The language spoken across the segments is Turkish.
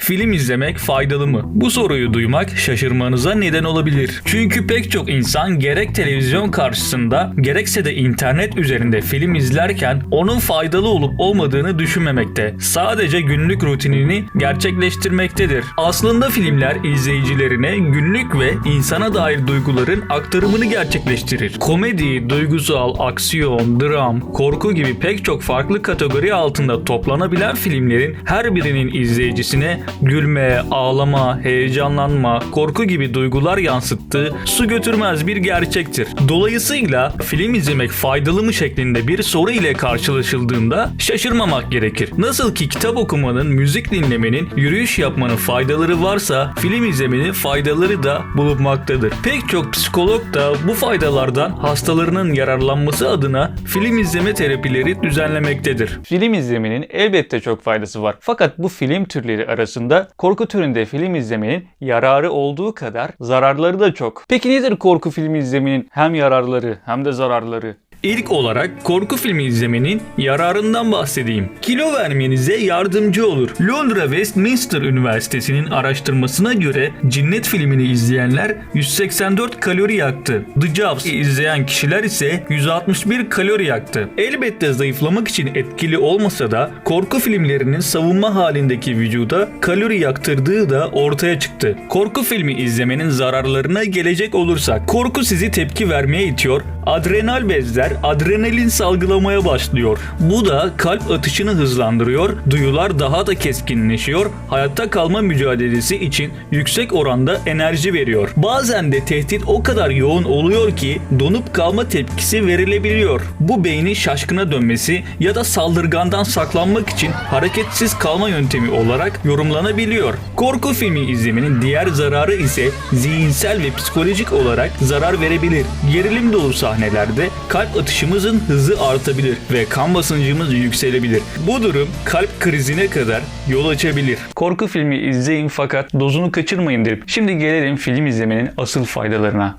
Film izlemek faydalı mı? Bu soruyu duymak şaşırmanıza neden olabilir. Çünkü pek çok insan gerek televizyon karşısında gerekse de internet üzerinde film izlerken onun faydalı olup olmadığını düşünmemekte. Sadece günlük rutinini gerçekleştirmektedir. Aslında filmler izleyicilerine günlük ve insana dair duyguların aktarımını gerçekleştirir. Komedi, duygusal, aksiyon, dram, korku gibi pek çok farklı kategori altında toplanabilen filmlerin her birinin izleyicisine gülme, ağlama, heyecanlanma, korku gibi duygular yansıttığı su götürmez bir gerçektir. Dolayısıyla film izlemek faydalı mı şeklinde bir soru ile karşılaşıldığında şaşırmamak gerekir. Nasıl ki kitap okumanın, müzik dinlemenin, yürüyüş yapmanın faydaları varsa film izlemenin faydaları da bulunmaktadır. Pek çok psikolog da bu faydalardan hastalarının yararlanması adına film izleme terapileri düzenlemektedir. Film izlemenin elbette çok faydası var. Fakat bu film türleri arasında korku türünde film izlemenin yararı olduğu kadar zararları da çok. Peki nedir korku filmi izlemenin hem yararları hem de zararları? İlk olarak korku filmi izlemenin yararından bahsedeyim. Kilo vermenize yardımcı olur. Londra Westminster Üniversitesi'nin araştırmasına göre Cinnet filmini izleyenler 184 kalori yaktı. The Jobs'ı izleyen kişiler ise 161 kalori yaktı. Elbette zayıflamak için etkili olmasa da korku filmlerinin savunma halindeki vücuda kalori yaktırdığı da ortaya çıktı. Korku filmi izlemenin zararlarına gelecek olursak korku sizi tepki vermeye itiyor, adrenal bezler adrenalin salgılamaya başlıyor. Bu da kalp atışını hızlandırıyor, duyular daha da keskinleşiyor, hayatta kalma mücadelesi için yüksek oranda enerji veriyor. Bazen de tehdit o kadar yoğun oluyor ki donup kalma tepkisi verilebiliyor. Bu beynin şaşkına dönmesi ya da saldırgandan saklanmak için hareketsiz kalma yöntemi olarak yorumlanabiliyor. Korku filmi izlemenin diğer zararı ise zihinsel ve psikolojik olarak zarar verebilir. Gerilim dolu sahnelerde kalp atışımızın hızı artabilir ve kan basıncımız yükselebilir. Bu durum kalp krizine kadar yol açabilir. Korku filmi izleyin fakat dozunu kaçırmayın derim. Şimdi gelelim film izlemenin asıl faydalarına.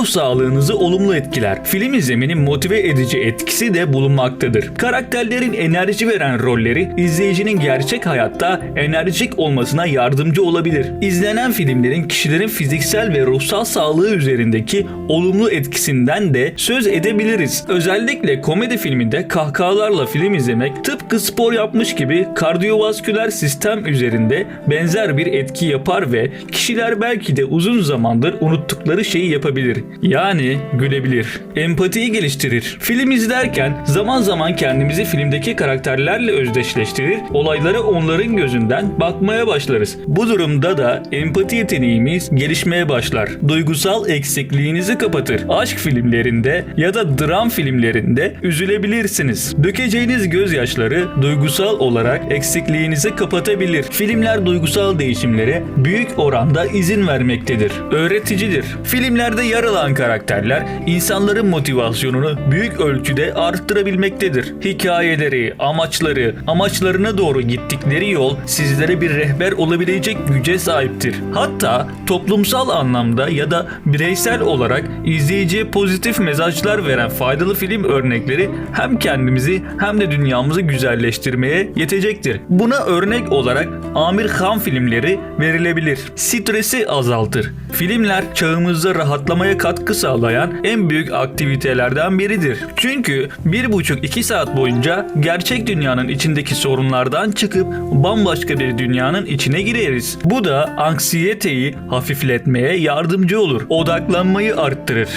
Ruh sağlığınızı olumlu etkiler. Film izlemenin motive edici etkisi de bulunmaktadır. Karakterlerin enerji veren rolleri izleyicinin gerçek hayatta enerjik olmasına yardımcı olabilir. İzlenen filmlerin kişilerin fiziksel ve ruhsal sağlığı üzerindeki olumlu etkisinden de söz edebiliriz. Özellikle komedi filminde kahkahalarla film izlemek tıpkı spor yapmış gibi kardiyovasküler sistem üzerinde benzer bir etki yapar ve kişiler belki de uzun zamandır unuttukları şeyi yapabilir. Yani gülebilir. Empatiyi geliştirir. Film izlerken zaman zaman kendimizi filmdeki karakterlerle özdeşleştirir, olaylara onların gözünden bakmaya başlarız. Bu durumda da empati yeteneğimiz gelişmeye başlar. Duygusal eksikliğinizi kapatır. Aşk filmlerinde ya da dram filmlerinde üzülebilirsiniz. Dökeceğiniz gözyaşları duygusal olarak eksikliğinizi kapatabilir. Filmler duygusal değişimlere büyük oranda izin vermektedir. Öğreticidir. Filmlerde yer karakterler insanların motivasyonunu büyük ölçüde arttırabilmektedir. Hikayeleri, amaçları, amaçlarına doğru gittikleri yol sizlere bir rehber olabilecek güce sahiptir. Hatta toplumsal anlamda ya da bireysel olarak izleyiciye pozitif mesajlar veren faydalı film örnekleri hem kendimizi hem de dünyamızı güzelleştirmeye yetecektir. Buna örnek olarak Amir Khan filmleri verilebilir. Stresi azaltır. Filmler çağımızda rahatlamaya katkı sağlayan en büyük aktivitelerden biridir. Çünkü 1,5-2 saat boyunca gerçek dünyanın içindeki sorunlardan çıkıp bambaşka bir dünyanın içine gireriz. Bu da anksiyeteyi hafifletmeye yardımcı olur. Odaklanmayı arttırır.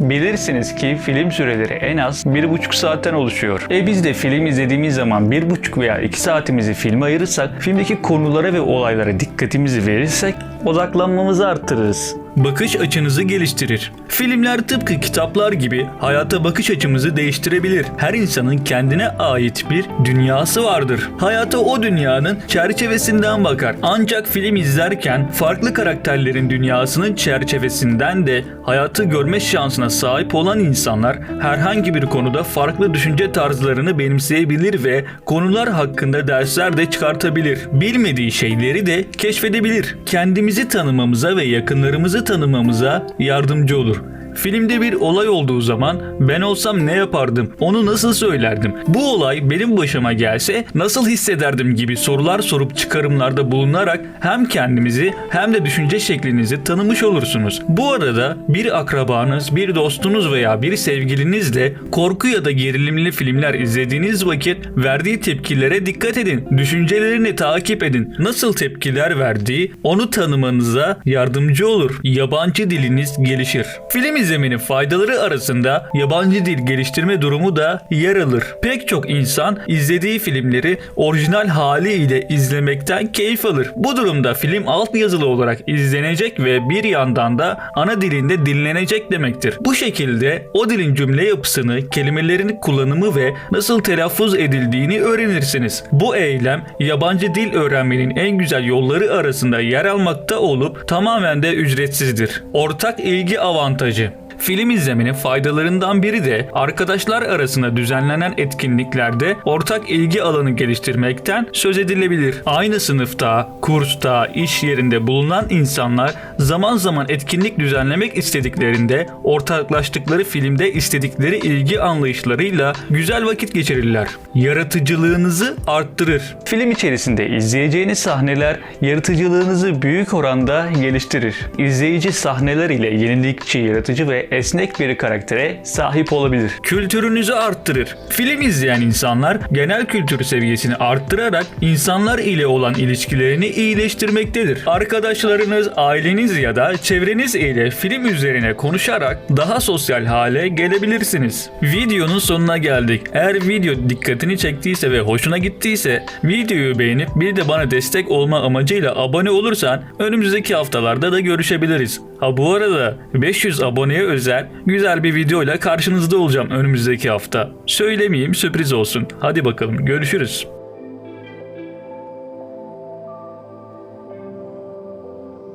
Bilirsiniz ki film süreleri en az 1,5 saatten oluşuyor. E biz de film izlediğimiz zaman 1,5 veya 2 saatimizi filme ayırırsak, filmdeki konulara ve olaylara dikkatimizi verirsek odaklanmamızı arttırırız. Bakış açınızı geliştirir. Filmler tıpkı kitaplar gibi hayata bakış açımızı değiştirebilir. Her insanın kendine ait bir dünyası vardır. Hayata o dünyanın çerçevesinden bakar. Ancak film izlerken farklı karakterlerin dünyasının çerçevesinden de hayatı görme şansına sahip olan insanlar herhangi bir konuda farklı düşünce tarzlarını benimseyebilir ve konular hakkında dersler de çıkartabilir. Bilmediği şeyleri de keşfedebilir. Kendimizi tanımamıza ve yakınlarımızı tanımamıza yardımcı olur. Filmde bir olay olduğu zaman ben olsam ne yapardım? Onu nasıl söylerdim? Bu olay benim başıma gelse nasıl hissederdim gibi sorular sorup çıkarımlarda bulunarak hem kendimizi hem de düşünce şeklinizi tanımış olursunuz. Bu arada bir akrabanız, bir dostunuz veya bir sevgilinizle korku ya da gerilimli filmler izlediğiniz vakit verdiği tepkilere dikkat edin. Düşüncelerini takip edin. Nasıl tepkiler verdiği onu tanımanıza yardımcı olur. Yabancı diliniz gelişir. Film izlemenin faydaları arasında yabancı dil geliştirme durumu da yer alır. Pek çok insan izlediği filmleri orijinal haliyle izlemekten keyif alır. Bu durumda film altyazılı olarak izlenecek ve bir yandan da ana dilinde dinlenecek demektir. Bu şekilde o dilin cümle yapısını, kelimelerin kullanımı ve nasıl telaffuz edildiğini öğrenirsiniz. Bu eylem yabancı dil öğrenmenin en güzel yolları arasında yer almakta olup tamamen de ücretsizdir. Ortak ilgi avantajı Film izlemenin faydalarından biri de arkadaşlar arasında düzenlenen etkinliklerde ortak ilgi alanı geliştirmekten söz edilebilir. Aynı sınıfta, kursta, iş yerinde bulunan insanlar zaman zaman etkinlik düzenlemek istediklerinde ortaklaştıkları filmde istedikleri ilgi anlayışlarıyla güzel vakit geçirirler. Yaratıcılığınızı arttırır. Film içerisinde izleyeceğiniz sahneler yaratıcılığınızı büyük oranda geliştirir. İzleyici sahneler ile yenilikçi, yaratıcı ve esnek bir karaktere sahip olabilir. kültürünüzü arttırır. Film izleyen insanlar genel kültür seviyesini arttırarak insanlar ile olan ilişkilerini iyileştirmektedir. Arkadaşlarınız, aileniz ya da çevreniz ile film üzerine konuşarak daha sosyal hale gelebilirsiniz. Videonun sonuna geldik. Eğer video dikkatini çektiyse ve hoşuna gittiyse videoyu beğenip bir de bana destek olma amacıyla abone olursan önümüzdeki haftalarda da görüşebiliriz. Ha bu arada 500 aboneye özel güzel bir videoyla karşınızda olacağım önümüzdeki hafta. Söylemeyeyim sürpriz olsun. Hadi bakalım görüşürüz.